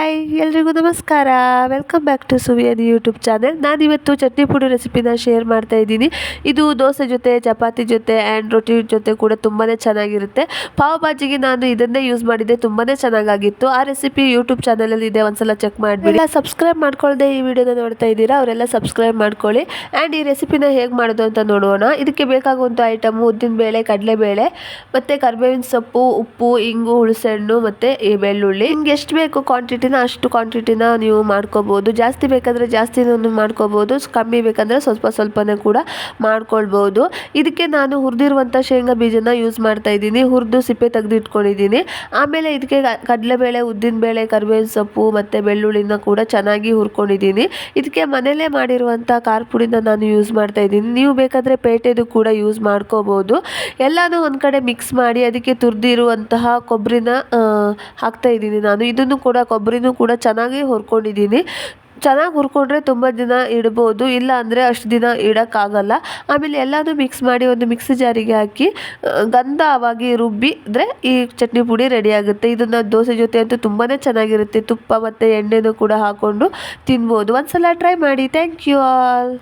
Hi, ಎಲ್ರಿಗೂ ನಮಸ್ಕಾರ. Welcome back to Suvian YouTube channel ನಾನಿವತ್ತು ಚಟ್ನಿ ಪುಡಿ ರೆಸಿಪಿನ ಶೇರ್ ಮಾಡ್ತಾ ಇದ್ದೀನಿ. ಇದು ದೋಸೆ ಜೊತೆ, ಚಪಾತಿ ಜೊತೆ ಆ್ಯಂಡ್ ರೊಟ್ಟಿ ಜೊತೆ ಕೂಡ ತುಂಬಾ ಚೆನ್ನಾಗಿರುತ್ತೆ. ಪಾವ್ ಭಾಜಿಗೆ ನಾನು ಇದನ್ನೇ ಯೂಸ್ ಮಾಡಿದ್ದೆ ತುಂಬಾ ಚೆನ್ನಾಗಿತ್ತು ಆ ರೆಸಿಪಿ ಯೂಟ್ಯೂಬ್ ಚಾನಲಲ್ಲಿ ಇದೆ, ಒಂದ್ಸಲ ಚೆಕ್ ಮಾಡಿಬಿಡಿ. ಸಬ್ಸ್ಕ್ರೈಬ್ ಮಾಡ್ಕೊಳ್ಳದೆ ಈ ವಿಡಿಯೋನ ನೋಡ್ತಾ ಇದ್ದೀರಾ? ಅವರೆಲ್ಲ ಸಬ್ಸ್ಕ್ರೈಬ್ ಮಾಡ್ಕೊಳ್ಳಿ. ಆ್ಯಂಡ್ ಈ ರೆಸಿಪಿನ ಹೇಗೆ ಮಾಡೋದು ಅಂತ ನೋಡೋಣ. ಇದಕ್ಕೆ ಬೇಕಾಗುವಂಥ ಐಟಮು ಉದ್ದಿನಬೇಳೆ ಕಡಲೆಬೇಳೆ ಮತ್ತು ಕರಿಬೇವಿನ ಸೊಪ್ಪು, ಉಪ್ಪು, ಇಂಗು, ಹುಣಸೆಹಣ್ಣು, ಮತ್ತು ಈ ಬೆಳ್ಳುಳ್ಳಿ. ನಿಮ್ಗೆ ಎಷ್ಟು ಬೇಕು ಕ್ವಾಂಟಿಟಿನ ಅಷ್ಟು ಕ್ವಾಂಟಿಟಿನ ನೀವು ಮಾಡ್ಕೋಬೋದು. ಜಾಸ್ತಿ ಬೇಕಾದರೆ ಜಾಸ್ತಿನೂ ಮಾಡ್ಕೋಬೋದು. ಕಮ್ಮಿ ಬೇಕಂದರೆ ಸ್ವಲ್ಪ ಸ್ವಲ್ಪನೇ ಕೂಡ ಮಾಡ್ಕೊಳ್ಬೋದು. ಇದಕ್ಕೆ ನಾನು ಹುರಿದಿರುವಂಥ ಶೇಂಗಾ ಬೀಜನ ಯೂಸ್ ಮಾಡ್ತಾ ಇದ್ದೀನಿ. ಹುರಿದು ಸಿಪ್ಪೆ ತೆಗೆದು ಇಟ್ಕೊಂಡಿದ್ದೀನಿ. ಆಮೇಲೆ ಇದಕ್ಕೆ ಕಡಲೆಬೇಳೆ ಉದ್ದಿನಬೇಳೆ ಕರಿಬೇವಿನ ಸೊಪ್ಪು ಮತ್ತು ಬೆಳ್ಳುಳ್ಳಿನ ಕೂಡ ಚೆನ್ನಾಗಿ ಹುರ್ಕೊಂಡಿದ್ದೀನಿ. ಇದಕ್ಕೆ ಮನೆಯಲ್ಲೇ ಮಾಡಿರುವಂಥ ಖಾರ ಪುಡಿನ ನಾನು ಯೂಸ್ ಮಾಡ್ತಾ ಇದ್ದೀನಿ. ನೀವು ಬೇಕಾದರೆ ಪೇಟೆದು ಕೂಡ ಯೂಸ್ ಮಾಡ್ಕೋಬೋದು. ಎಲ್ಲನೂ ಒಂದು ಕಡೆ ಮಿಕ್ಸ್ ಮಾಡಿ ಅದಕ್ಕೆ ತುರಿದಿರುವಂತಹ ಕೊಬ್ಬರಿನ ಹಾಕ್ತಾ ಇದ್ದೀನಿ ನಾನು. ಇದನ್ನು ಕೂಡ ಕೊಬ್ಬರಿನೂ ಕೂಡ ಚೆನ್ನಾಗಿ ಹುರ್ಕೊಂಡಿದ್ದೀನಿ. ಚೆನ್ನಾಗಿ ಹುರ್ಕೊಂಡ್ರೆ ತುಂಬ ದಿನ ಇಡ್ಬೋದು, ಇಲ್ಲ ಅಂದರೆ ಅಷ್ಟು ದಿನ ಇಡೋಕ್ಕಾಗಲ್ಲ. ಆಮೇಲೆ ಎಲ್ಲನೂ ಮಿಕ್ಸ್ ಮಾಡಿ ಒಂದು ಮಿಕ್ಸಿ ಜಾರಿಗೆ ಹಾಕಿ ಗಂಧವಾಗಿ ರುಬ್ಬಿದ್ರೆ ಈ ಚಟ್ನಿ ಪುಡಿ ರೆಡಿಯಾಗುತ್ತೆ ಇದನ್ನು ದೋಸೆ ಜೊತೆ ಅಂತೂ ತುಂಬಾ ಚೆನ್ನಾಗಿರುತ್ತೆ. ತುಪ್ಪ ಮತ್ತು ಎಣ್ಣೆನೂ ಕೂಡ ಹಾಕ್ಕೊಂಡು ತಿನ್ಬೋದು. ಒಂದು ಸಲ ಟ್ರೈ ಮಾಡಿ. Thank you all